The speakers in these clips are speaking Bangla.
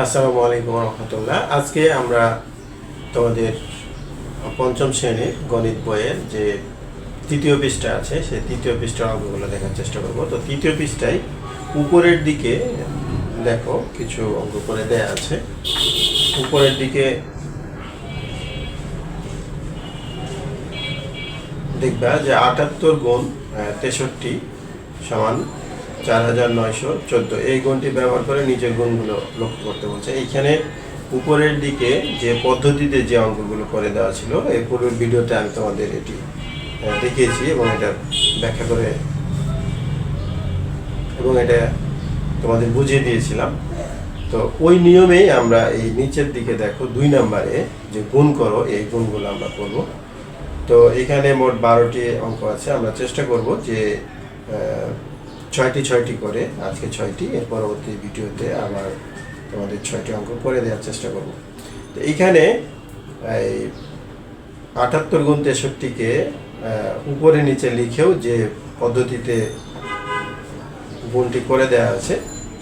আসসালামু আলাইকুম রহমতুল্লাহ। আজকে আমরা তোমাদের পঞ্চম শ্রেণির গণিত বইয়ের যে তৃতীয় পৃষ্ঠা আছে, সেই তৃতীয় পৃষ্ঠার অঙ্কগুলো দেখার চেষ্টা করব। তো তৃতীয় পৃষ্ঠায় উপরের দিকে দেখো, কিছু অঙ্ক করে দেয়া আছে। উপরের দিকে দেখবা যে আটাত্তর গুণ তেষট্টি সমান চার হাজার নয়শো চোদ্দ। এই গুণটি ব্যবহার করে নিচের গুণগুলো লক্ষ্য করতে বলছে। এইখানে উপরের দিকে যে পদ্ধতিতে যে অঙ্কগুলো করে দেওয়া ছিল, এই পূর্বের ভিডিওতে আমি তোমাদের এটি দেখিয়েছি এবং এটা ব্যাখ্যা করে এবং এটা তোমাদের বুঝিয়ে দিয়েছিলাম। তো ওই নিয়মেই আমরা এই নিচের দিকে দেখো, দুই নম্বরে যে গুণ করো, এই গুণগুলো আমরা করব। তো এখানে মোট বারোটি অঙ্ক আছে। আমরা চেষ্টা করব যে ছয়টি ছয়টি করে, আজকে ছয়টি, এর পরবর্তী ভিডিওতে আবার তোমাদের ছয়টি অঙ্ক করে দেওয়ার চেষ্টা করব। তো এইখানে এই আটাত্তর গুণ তেষট্টিকে উপরে নিচে লিখেও যে পদ্ধতিতে গুণটি করে দেওয়া আছে,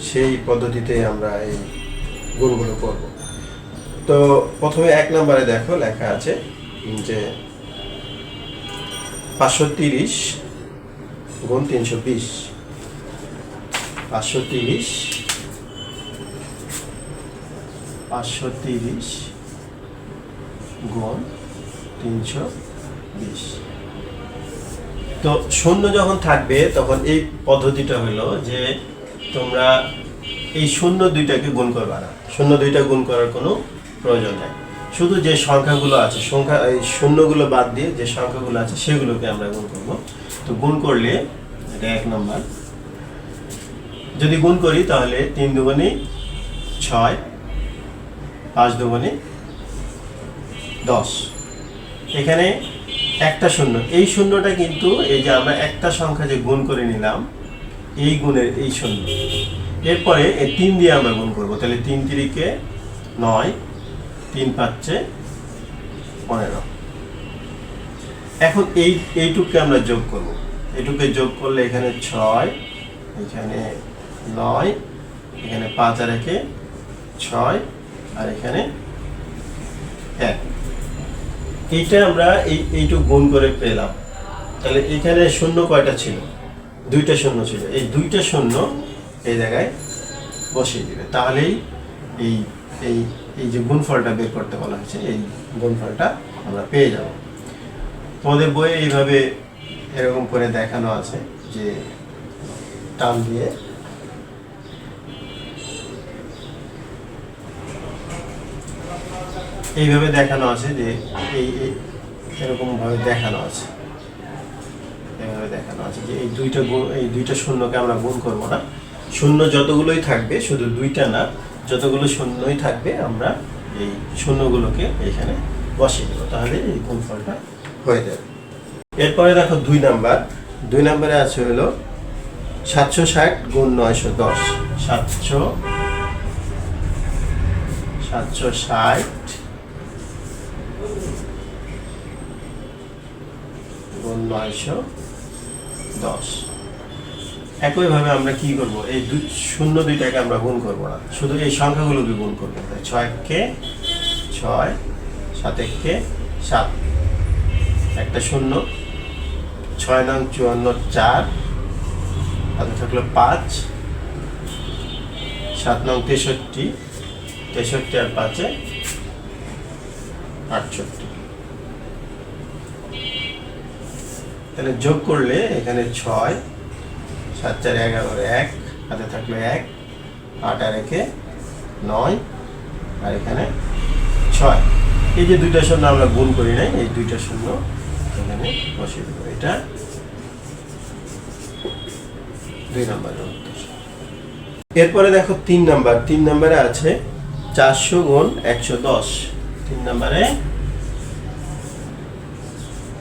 সেই পদ্ধতিতে আমরা এই গুণগুলো করব। তো প্রথমে এক নম্বরে দেখো, লেখা আছে যে পাঁচশো তিরিশ গুণ তিনশো বিশ। পাঁচশো তিরিশ। পাঁচশো তিরিশ গুণ তিনশো বিশ। তো শূন্য যখন থাকবে, তখন এই পদ্ধতিটা হলো যে তোমরা এই শূন্য দুইটাকে গুণ করবে না। শূন্য দুইটা গুণ করার কোনো প্রয়োজন নেই। শুধু যে সংখ্যাগুলো আছে, সংখ্যা, এই শূন্যগুলো বাদ দিয়ে যে সংখ্যাগুলো আছে, সেগুলোকে আমরা গুণ করব। তো গুণ করলে, এটা এক নম্বর। যদি গুণ করি তাহলে তিন দুগুণে ছয়, পাঁচ দুগুণে দশ। এখানে একটা শূন্য। এই শূন্যটা কিন্তু এই যে আমরা একটা সংখ্যা যে গুণ করে নিলাম, এই গুণের এই শূন্য। এরপরে এই তিন দিয়ে আমরা গুণ করব। তাহলে তিন তিরিকে নয়, তিন পাচ্ছে পনেরো। এখন এই, এইটুককে আমরা যোগ করব। এইটুকে যোগ করলে এখানে ছয়, এখানে নয়, এখানে পাঁচ আর একে ছয়, আর এখানে এক। এইটা আমরা এই, এইটুকু গুণ করে পেলাম। তাহলে এখানে শূন্য কয়টা ছিল? দুইটা শূন্য ছিল। এই দুইটা শূন্য এই জায়গায় বসিয়ে দিবে। তাহলেই এই এই এই যে গুণফলটা বের করতে বলা হয়েছে, এই গুণফলটা আমরা পেয়ে যাব। তোমাদের বইয়ে এইভাবে এরকম করে দেখানো আছে যে টান দিয়ে এইভাবে দেখানো আছে যে এই এই এরকম ভাবে দেখানো আছে। এইভাবে দেখানো আছে যে এই দুইটা এই দুইটা শূন্যকে আমরা গুণ করব না। শূন্য যতগুলোই থাকবে, শুধু দুইটা না, যতগুলো শূন্যই থাকবে, আমরা এই শূন্যগুলোকে এখানে বসিয়ে দেবো। তাহলে এই গুণফলটা হয়ে যাবে। এরপরে দেখো দুই নাম্বার। দুই নাম্বারে আছে হলো সাতশো ষাট গুণ নয়শো দশ। সাতশো সাতশো ষাট গুণ নয়শো দশ। একইভাবে আমরা কি করব? এই দুই শূন্য দুইটাকে আমরা গুণ করব না। শুধু এই সংখ্যাগুলোকে গুণ করব? ছয়কে ছয় সাতেককে সাত। একটা শূন্য, ছয় নং চুয়ান্ন চার হাতে থাকল পাঁচ, সাত নং তেষট্টি তেষট্টি আর পাঁচে আটষট্টি তাহলে যোগ করলে এখানে ছয়, সাত, চার এগারো এক, হাতে থাকল এক, আট, আর একে নয়, আর এখানে ছয়। এই যে দুইটা শূন্য আমরা গুণ করি নাই, এই দুইটা শূন্য এখানে বসিয়ে দেবো। এটা দুই নম্বরের উত্তর। এরপরে দেখো তিন নাম্বার। তিন নাম্বারে আছে চারশো গুণ একশো দশ। তিন নাম্বারে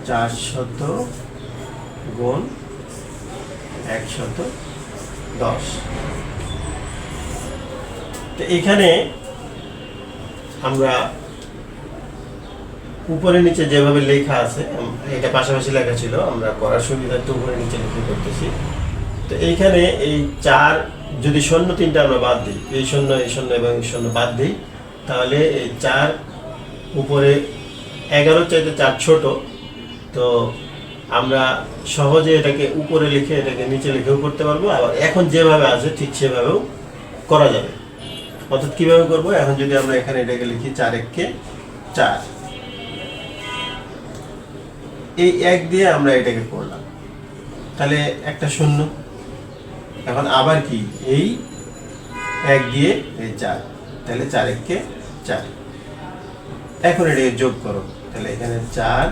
চারশত গুণ একশত দশ। তো এখানে আমরা উপরে নিচে যেভাবে লেখা আছে এটা পাশাপাশি লেখা ছিল, আমরা করার সুবিধার্থে উপরে নিচে লিখে করতেছি। তো এইখানে এই চার, যদি শূন্য তিনটা আমরা বাদ দিই, এই শূন্য এই শূন্য এবং এই শূন্য বাদ দিই, তাহলে এই চার উপরে এগারো চাইতে চার ছোট, তো আমরা সহজে এটাকে উপরে লিখে এটাকে নিচে লিখেও করতে পারব, আবার এখন যেভাবে আছে ঠিক সেভাবেও করা যাবে। অর্থাৎ কীভাবে করব? এখন যদি আমরা এখানে এটাকে লিখি চার এককে চার। এই এক দিয়ে আমরা এটাকে করলাম। তাহলে একটা শূন্য। এখন আবার কি? এই এক দিয়ে এই চার। তাহলে চার এককে চার। এখন এটাকে যোগ করো। তাহলে এখানে চার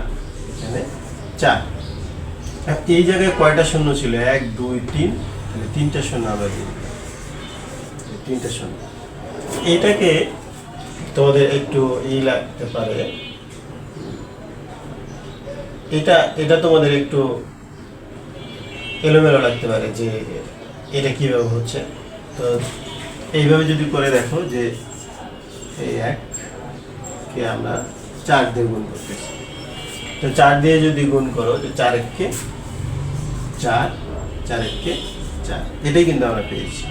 এখানে চার। এই জায়গায় কয়টা শূন্য ছিল? এক, দুই, তিন। তাহলে তিনটা শূন্য আমরা দিই। তিনটা শূন্য এটাকে তোমাদের একটু ই লাগতে পারে। এটা এটা তোমাদের একটু এলোমেলো লাগতে পারে যে এটা কীভাবে হচ্ছে। তো এইভাবে যদি করে দেখো যে এই এক কে আমরা চার দিয়ে গুণ করতেছি। তো চার দিয়ে যদি গুণ করো যে চার এককে চার চার এককে চার। এটাই কিন্তু আমরা পেয়েছি।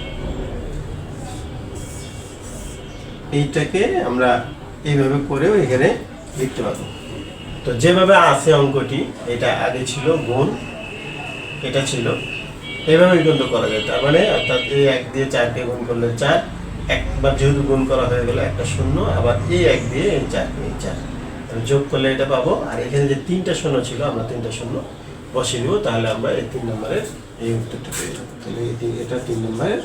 এইটাকে আমরা এইভাবে করেও এখানে লিখতে পারব। তো যেভাবে আছে অঙ্কটি, এটা আগে ছিল গুণ, এটা ছিল। এইভাবেই কিন্তু করা যায়। তার মানে অর্থাৎ এই এক দিয়ে চারকে গুণ করলে চার, একবার যেহেতু গুণ করা হয়ে গেল একটা শূন্য, আবার এই এক দিয়ে এই চার এই চার। যোগ করলে এটা পাবো। আর এখানে যে তিনটা শূন্য ছিল, আমরা তিনটা শূন্য বসিয়ে দিব তাহলে আমরা এই তিন নম্বরের এই উত্তরটা পেয়ে যাব। তাহলে এটা তিন নম্বরের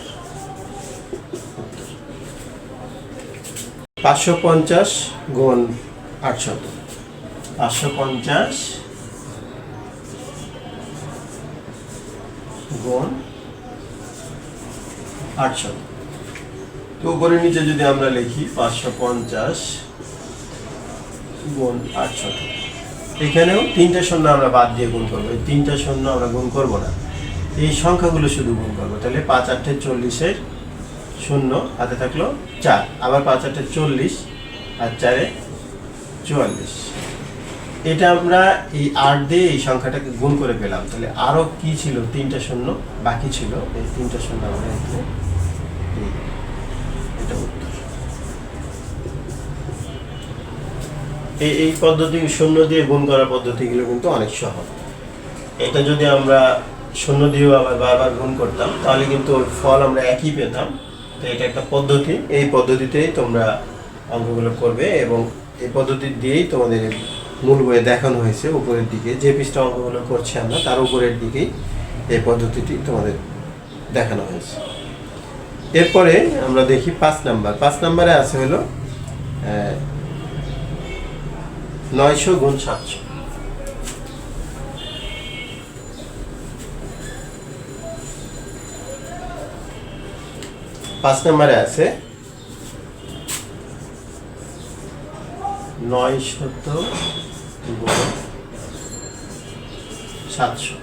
পাঁচশো পঞ্চাশ গুণ আটশত। পাঁচশো পঞ্চাশ গুণ আটশত। তো উপরে নিচে যদি আমরা লিখি পাঁচশো পঞ্চাশ গুণ আটশত। এখানেও তিনটা শূন্য আমরা বাদ দিয়ে গুণ করব। এই তিনটা শূন্য আমরা গুণ করব না। এই সংখ্যাগুলো শুধু গুণ করব। তাহলে পাঁচ আটটে চল্লিশের শূন্য হাতে থাকল চার। আবার পাঁচ আটটে চল্লিশ আর চারে চুয়াল্লিশ। এটা আমরা এই আট দিয়ে এই সংখ্যাটাকে গুণ করে পেলাম। তাহলে আরও কি ছিল? তিনটা শূন্য বাকি ছিল। এই তিনটা শূন্য আমরা এখানে এই এই পদ্ধতি শূন্য দিয়ে গুণ করার পদ্ধতিগুলো কিন্তু অনেক সহজ। এটা যদি আমরা শূন্য দিয়েও আবার বারবার গুণ করতাম, তাহলে কিন্তু ওই ফল আমরা একই পেতাম। তো এটা একটা পদ্ধতি। এই পদ্ধতিতেই তোমরা অঙ্কগুলো করবে এবং এই পদ্ধতি দিয়েই তোমাদের মূল বইয়ে দেখানো হয়েছে উপরের দিকে। যে পৃষ্ঠা অঙ্কগুলো করছি আমরা, তার উপরের দিকেই এই পদ্ধতিটি তোমাদের দেখানো হয়েছে। এরপরে আমরা দেখি পাঁচ নাম্বার। পাঁচ নাম্বারে আছে হলো নয়শো গুণ সাতশো। পাঁচ নম্বরে আছে নয় শত সাতশো।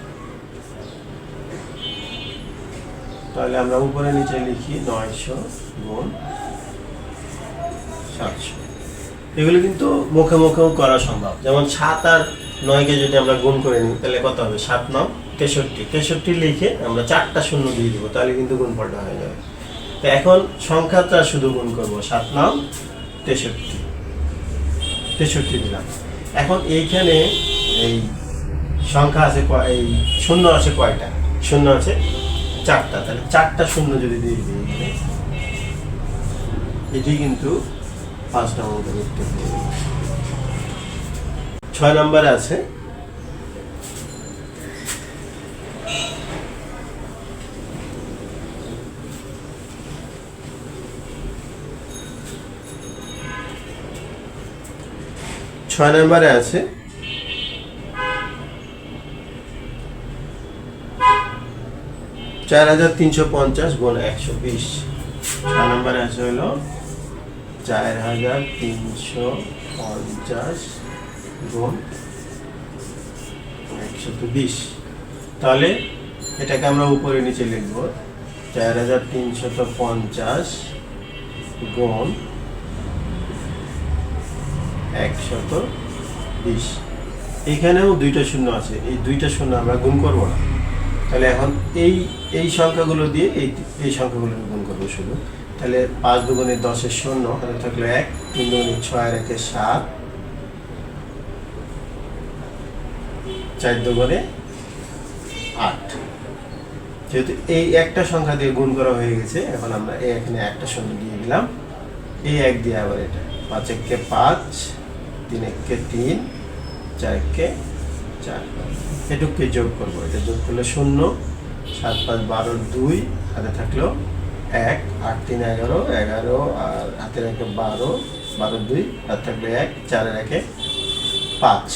তাহলে আমরা উপরে নিচে লিখি নয়শো গুণ সাতশো। এগুলো কিন্তু মুখে মুখেও করা সম্ভব। যেমন সাত আর নয়কে যদি আমরা গুণ করে নিই, তাহলে কত হবে? সাত নয় তেষট্টি। তেষট্টি লিখে আমরা চারটা শূন্য দিয়ে দিব, তাহলে কিন্তু গুণফলটা হয়ে যাবে। তো এখন সংখ্যাটা শুধু গুণ করব, সাত নাম তেষট্টি। তেষট্টি দিলাম। এখন এইখানে এই সংখ্যা আছে এই শূন্য আছে কয়টা? শূন্য আছে চারটা। তাহলে চারটা শূন্য যদি দিয়ে দিই এটি কিন্তু পাঁচ নম্বর উত্তর হয়ে গেল। ছয় নম্বরে আছে। ছয় নম্বরে আছে। চার হাজার তিনশো পঞ্চাশ গুণ একশো বিশ। ছয় নম্বরে আছে হলো চার হাজার তিনশো পঞ্চাশ গুণ একশত বিশ তাহলে এটাকে আমরা উপরে নিচে লিখব। চার হাজার তিনশত পঞ্চাশ গুণ একশত বিশ এখানেও দুইটা শূন্য আছে। এই দুইটা শূন্য আমরা গুণ করব না। তাহলে এখন এই এই সংখ্যাগুলো দিয়ে এই এই সংখ্যাগুলো গুণ করব শুধু। তাহলে পাঁচ দুগুণে দশের শূন্য হাতে থাকল এক, তিন দুগুণে ছয় আর একে সাত। চার দুগুণে আট। যেহেতু এই একটা সংখ্যা দিয়ে গুণ করা হয়ে গেছে, এখন আমরা এই এখানে একটা শূন্য দিয়ে দিলাম। এই এক দিয়ে আবার এটা। পাঁচ এককে পাঁচ, তিন এককে তিন, চার এককে চার। এটুকুকে যোগ করব। এটা যোগ করলে শূন্য, সাত পাঁচ বারো দুই হাতে থাকল এক, আট, তিন, এগারো এগারো, আর হাতের একে বারো বারো, দুই, হাতে থাকবে এক, চারের একে পাঁচ।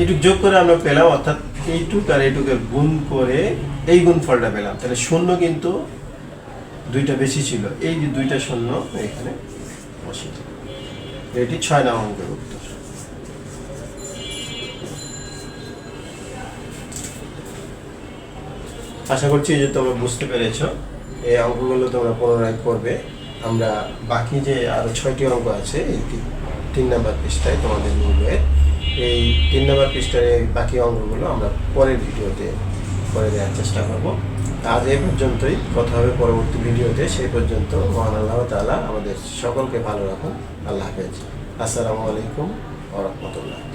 এইটুক যোগ করে আমরা পেলাম, অর্থাৎ এইটুক আর এইটুকের গুণ করে এই গুণফলটা পেলাম। তাহলে শূন্য কিন্তু দুইটা বেশি ছিল। এই যে দুইটা শূন্য এখানে দিলাম। এটি ছয় নাম অঙ্কের উত্তর। আশা করছি যে তোমরা বুঝতে পেরেছ। এই অঙ্কগুলো তোমরা পুনরায় করবে। আমরা বাকি যে আরও ছয়টি অঙ্ক আছে, এই তিন- নাম্বার পৃষ্ঠায় তোমাদের মিলবে এই তিন নাম্বার পৃষ্ঠার এই বাকি অঙ্কগুলো আমরা পরের ভিডিওতে করে দেওয়ার চেষ্টা করব। আজ এই পর্যন্তই। কথা হবে পরবর্তী ভিডিওতে। সেই পর্যন্ত মহান আল্লাহ তালা আমাদের সকলকে ভালো রাখুন। আল্লাহ হাফেজ। আসসালামু আলাইকুম ওয়া রাহমাতুল্লাহ।